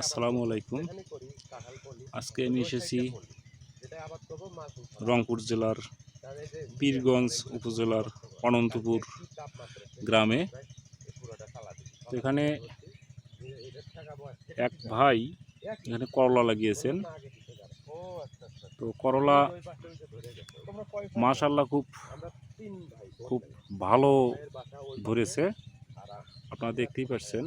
আসসালামু আলাইকুম। আজকে আমি এসেছি রংপুর জেলার পীরগঞ্জ উপজেলার অনন্তপুর গ্রামে। এখানে এক ভাই এখানে করলা লাগিয়েছেন। তো করলা মাশাল্লাহ খুব খুব ভালো ধরেছে। আপনারা দেখতেই পাচ্ছেন।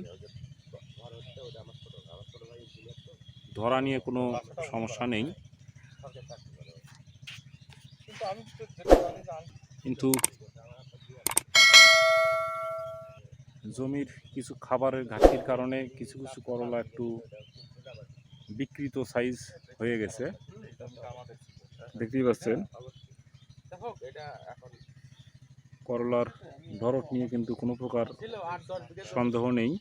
ধরা নিয়ে কোনো সমস্যা নেই। কিন্তু জমির কিছু খাবারের ঘাটতির কারণে কিছু কিছু করলা একটু বিকৃত সাইজ হয়ে গেছে। দেখতেই পাচ্ছেন। করলার ধরট নিয়ে কিন্তু কোনো প্রকার সন্দেহ নেই।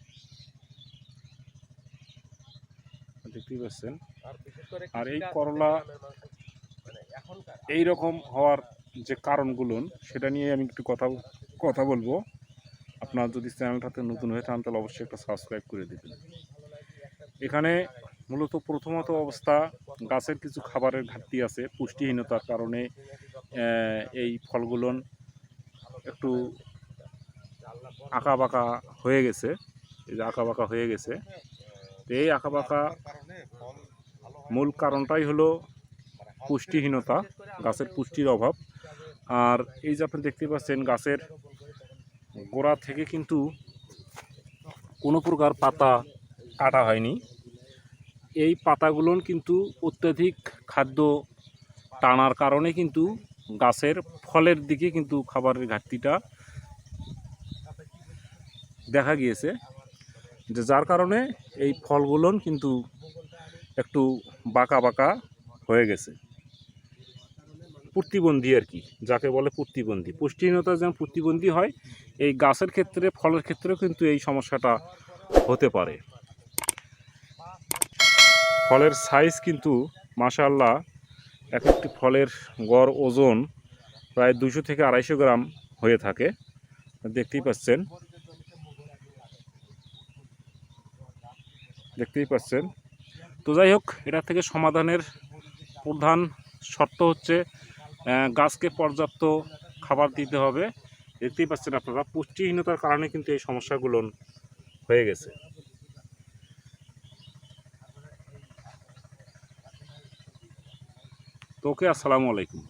দেখতেই পাচ্ছেন আর এই করলা এই রকম হওয়ার যে কারণগুলো সেটা নিয়ে আমি একটু কথা কথা বলব। আপনার যদি চ্যানেলটাতে নতুন হয়ে থাকেন তাহলে অবশ্যই একটা সাবস্ক্রাইব করে দেবেন। এখানে মূলত প্রথমত অবস্থা গাছের কিছু খাবারের ঘাটতি আছে পুষ্টিহীনতার কারণে এই ফলগুলো একটু আঁকা বাঁকা হয়ে গেছে। এই যে আঁকা বাঁকা হয়ে গেছে। তো এই আঁকা বাঁকা মূল কারণটাই হলো পুষ্টিহীনতা, গাছের পুষ্টির অভাব। আর এই যে আপনি দেখতে পাচ্ছেন, গাছের গোড়া থেকে কিন্তু কোনো প্রকার পাতা কাটা হয়নি। এই পাতাগুলো কিন্তু অত্যাধিক খাদ্য টানার কারণে কিন্তু গাছের ফলের দিকে কিন্তু খাবারের ঘাটতিটা দেখা গিয়েছে। যে যার কারণে এই ফলগুলো কিন্তু একটু বাঁকা বাঁকা হয়ে গেছে। প্রতিবন্ধী আর কি, যাকে বলে প্রতিবন্ধী। পুষ্টিহীনতা যেমন প্রতিবন্ধী হয়, এই গাছের ক্ষেত্রে, ফলের ক্ষেত্রেও কিন্তু এই সমস্যাটা হতে পারে। ফলের সাইজ কিন্তু মাশাল্লাহ এক একটি ফলের গড় ওজন প্রায় দুশো থেকে আড়াইশো গ্রাম হয়ে থাকে। দেখতেই পাচ্ছেন। দেখতেই পাচ্ছেন। তো যাই হোক, এটা থেকে সমাধানের প্রধান শর্ত হচ্ছে গাছকে পর্যাপ্ত খাবার দিতে হবে। দেখতেই পাচ্ছেন আপনারা, পুষ্টিহীনতার কারণে কিন্তু এই সমস্যাগুলো হয়ে গেছে। তো ওকে, আসসালামু আলাইকুম।